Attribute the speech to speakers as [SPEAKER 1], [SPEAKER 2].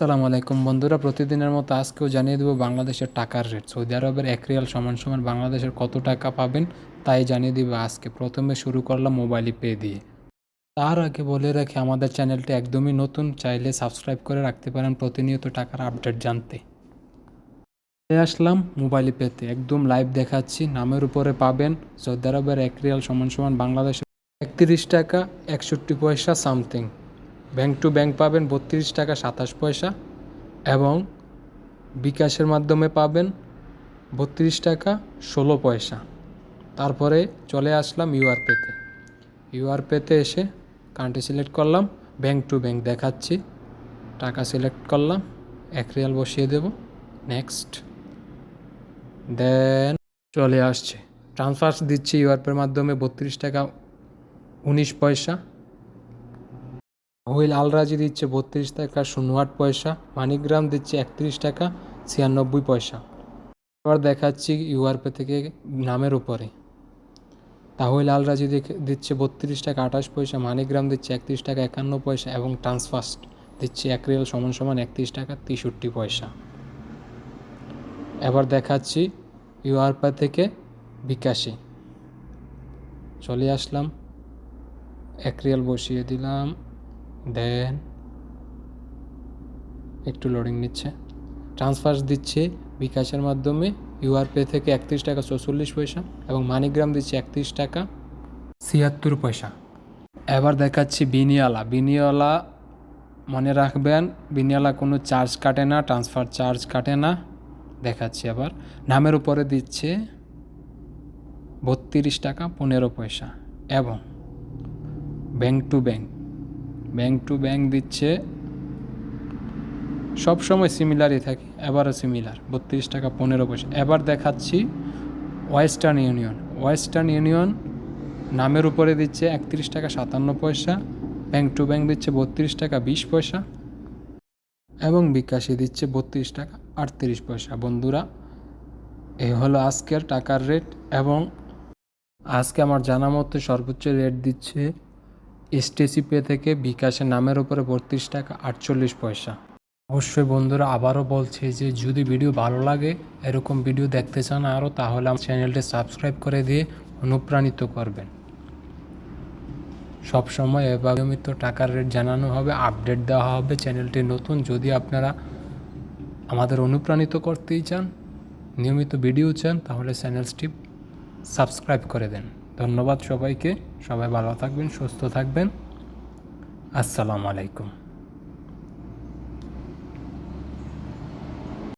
[SPEAKER 1] আসসালামু আলাইকুম। বন্ধুরা, প্রতিদিনের মতো আজকেও জানিয়ে দেবো বাংলাদেশের টাকার রেট। সৌদি আরবের এক রিয়াল সমান সমান বাংলাদেশের কত টাকা পাবেন, তাই জানিয়ে দিব আজকে। প্রথমে শুরু করলাম মোবাইল পে দিয়ে। তার আগে বলে রাখি, আমাদের চ্যানেলটি একদমই নতুন, চাইলে সাবস্ক্রাইব করে রাখতে পারেন প্রতিনিয়ত টাকার আপডেট জানতে। আসলাম মোবাইল পেতে একদম লাইভ দেখাচ্ছি, নামের উপরে পাবেন, সৌদি আরবের এক রিয়াল সমান সমান বাংলাদেশের একত্রিশ টাকা একষট্টি পয়সা সামথিং। ব্যাংক টু ব্যাংক পাবেন বত্রিশ টাকা সাতাশ পয়সা এবং বিকাশের মাধ্যমে পাবেন বত্রিশ টাকা ষোলো পয়সা। তারপরে চলে আসলাম ইউআর পেতে ইউআর পেতে এসে কান্ট্রি সিলেক্ট করলাম, ব্যাংক টু ব্যাংক দেখাচ্ছি। টাকা সিলেক্ট করলাম, এক রিয়াল বসিয়ে দেব। নেক্সট দেন চলে আসছে। ট্রান্সফার দিচ্ছি ইউআরপের মাধ্যমে বত্রিশ টাকা উনিশ পয়সা। হুইল আলরাজি দিচ্ছে বত্রিশ টাকা শূন্য আট পয়সা, মানিগ্রাম দিচ্ছে একত্রিশ টাকা, ছিয়ানব্বই পয়সা। এবার দেখাচ্ছি ইউআরপে থেকে নামের উপরে। তাহলে আলরাজি দিচ্ছে বত্রিশ টাকা, আঠাশ পয়সা, মানিগ্রাম দিচ্ছে একত্রিশ টাকা, একান্ন পয়সা এবং ট্রান্সফার্স্ট দিচ্ছে এক রিয়াল সমান সমান একত্রিশ টাকা, তেষট্টি পয়সা। এবার দেখাচ্ছি ইউআরপে থেকে বিকাশে। চলে আসলাম। এক রিয়াল বসিয়ে দিলাম। দেন একটু লোডিং নিচ্ছে। ট্রান্সফার দিচ্ছে বিকাশের মাধ্যমে। ইউআরপে থেকে একত্রিশ টাকা চৌচল্লিশ পয়সা এবং মানিগ্রাম দিচ্ছে একত্রিশ টাকা ছিয়াত্তর পয়সা। এবার দেখাচ্ছি বিনিয়ালা। বিনিয়ালা মনে রাখবেন, বিনিয়ালা কোনো চার্জ কাটে না ট্রান্সফার চার্জ কাটে না। দেখাচ্ছি আবার। নামের উপরে দিচ্ছে বত্রিশ টাকা পনেরো পয়সা এবং bank to bank bank to bank দিচ্ছে। সব সময় সিমিলারই থাকে, এবারও সিমিলার বত্রিশ টাকা, পনেরো পয়সা। এবার দেখাচ্ছি ওয়েস্টার্ন ইউনিয়ন ওয়েস্টার্ন ইউনিয়ন নামের উপরে দিচ্ছে একত্রিশ টাকা, সাতান্ন পয়সা। ব্যাংক টু ব্যাংক দিচ্ছে বত্রিশ টাকা, বিশ পয়সা। এবং বিকাশে দিচ্ছে বত্রিশ টাকা, আটত্রিশ পয়সা। বন্ধুরা এই হলো আজকের টাকার রেট এবং আজকে আমার জানা মতো সর্বোচ্চ রেট দিচ্ছে এসটিসি পে থেকে বিকাশের নামের উপরে বত্রিশ টাকা আটচল্লিশ পয়সা। অবশ্যই বন্ধুরা আবারও বলছি যে যদি ভিডিও ভালো লাগে, এরকম ভিডিও দেখতে চান আরও, তাহলে আমার চ্যানেলটি সাবস্ক্রাইব করে দিয়ে অনুপ্রাণিত করবেন। সব সময় এভাবে নিয়মিত টাকার রেট জানানো হবে, আপডেট দেওয়া হবে চ্যানেলটি নতুন, যদি আপনারা আমাদের অনুপ্রাণিত করতেই চান, নিয়মিত ভিডিও চান, তাহলে চ্যানেলটি সাবস্ক্রাইব করে দেন। ধন্যবাদ সবাইকে। সবাই ভালো থাকবেন সুস্থ থাকবেন। আসসালামু আলাইকুম।